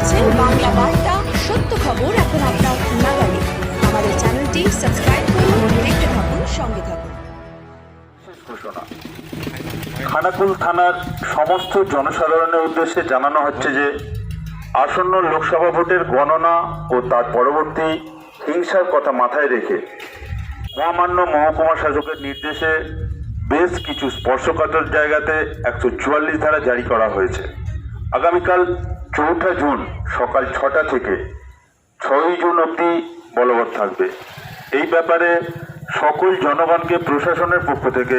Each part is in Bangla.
দেখছেন বাংলা বার্তা, সত্য খবর এখন আপনার নাগালে। আমাদের চ্যানেলটি সাবস্ক্রাইব করুন, দেখতে থাকুন, সঙ্গে থাকুন। খানাকুল থানার সমস্ত জনসাধারণের উদ্দেশ্যে জানানো হচ্ছে যে, আসন্ন লোকসভা ভোটের গণনা ও তার পরবর্তী হিংসার কথা মাথায় রেখে মহামান্য মহকুমা শাসকের নির্দেশে বেশ কিছু স্পর্শকাতর জায়গাতে একশো চুয়াল্লিশ ধারা জারি করা হয়েছে। আগামীকাল চৌঠা জুন সকাল ছটা থেকে ছয়ই জুন অবধি বলবৎ থাকবে। এই ব্যাপারে সকল জনগণকে প্রশাসনের পক্ষ থেকে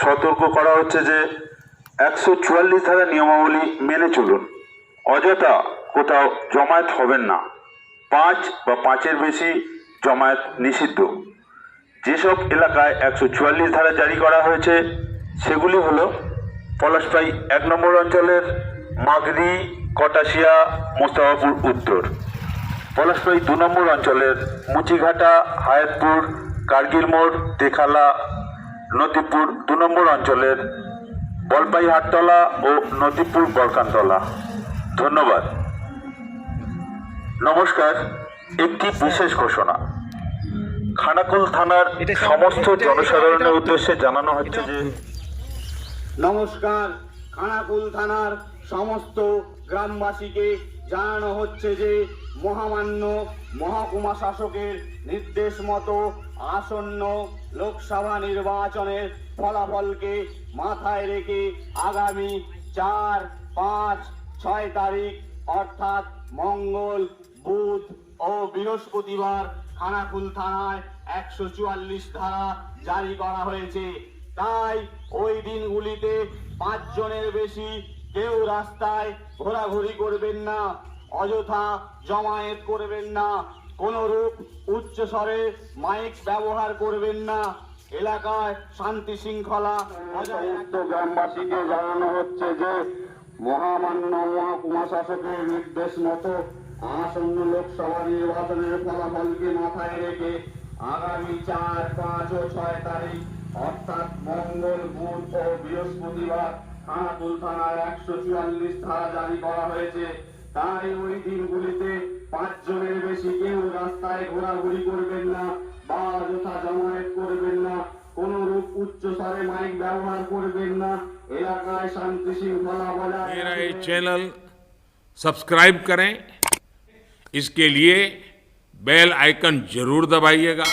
সতর্ক করা হচ্ছে যে একশো চুয়াল্লিশ ধারা নিয়মাবলী মেনে চলুন। অযথা কোথাও জমায়েত হবেন না। পাঁচ বা পাঁচের বেশি জমায়েত নিষিদ্ধ। যেসব এলাকায় একশো চুয়াল্লিশ ধারা জারি করা হয়েছে, সেগুলি হলো পলাশপাই এক নম্বর অঞ্চলের মাগরি কটাশিয়া মোস্তাফাপুর উত্তর। পলাশপাই দু নম্বর অঞ্চলের মুচিঘাটা হায়াতপুর কার্গিল মোড় তেখালা নদীপুর দু নম্বর অঞ্চলের বলপাই হাটতলা ও নদীপুর বলকানতলা ধন্যবাদ। নমস্কার একটি বিশেষ ঘোষণা। খানাকুল থানার সমস্ত জনসাধারণের উদ্দেশ্যে জানানো হচ্ছে যে নমস্কার খানাকুল থানার সমস্ত গ্রামবাসীকে জানানো হচ্ছে যে মহামান্য মহকুমা শাসকের নির্দেশ মতো আসন্ন লোকসভা নির্বাচনের ফলাফলকে মাথায় রেখে আগামী চার, পাঁচ, ছয় তারিখ, অর্থাৎ মঙ্গল, বুধ ও বৃহস্পতিবার খানাকুল থানায় একশো চুয়াল্লিশ ধারা জারি করা হয়েছে। তাই ওই দিনগুলিতে পাঁচজনের বেশি কেউ রাস্তায় ঘোরাঘুরি করবেন না, অযথা জমায়েত করবেন না কোন রূপ উচ্চ স্বরে মাইক ব্যবহার করবেন না। এলাকায় শান্তি শৃঙ্খলা গ্রামবাসীকে জানানো হচ্ছে যে, মহামান্য মহকুমা শাসকের নির্দেশ মতো আসন্ন লোকসভা নির্বাচনের ফলাফলকে মাথায় রেখে আগামী চার, পাঁচ ও ছয় তারিখ, অর্থাৎ মঙ্গল বুধ ও বৃহস্পতিবার খানাকুল থানায় একশো চুয়াল্লিশ ধারা জারি করা হয়েছে তাই ওই দিনগুলিতে পাঁচ জনের বেশি কেউ রাস্তায় ঘোরাঘুরি করবেন না বা অযথা জমায়েত করবেন না কোন রূপ উচ্চ স্বরে মাইক ব্যবহার করবেন না এলাকায় শান্তি শৃঙ্খলা বজায় मेरा ये রাখবেন। चैनल सब्सक्राइब करें इसके लिए बेल आइकन जरूर दबाइएगा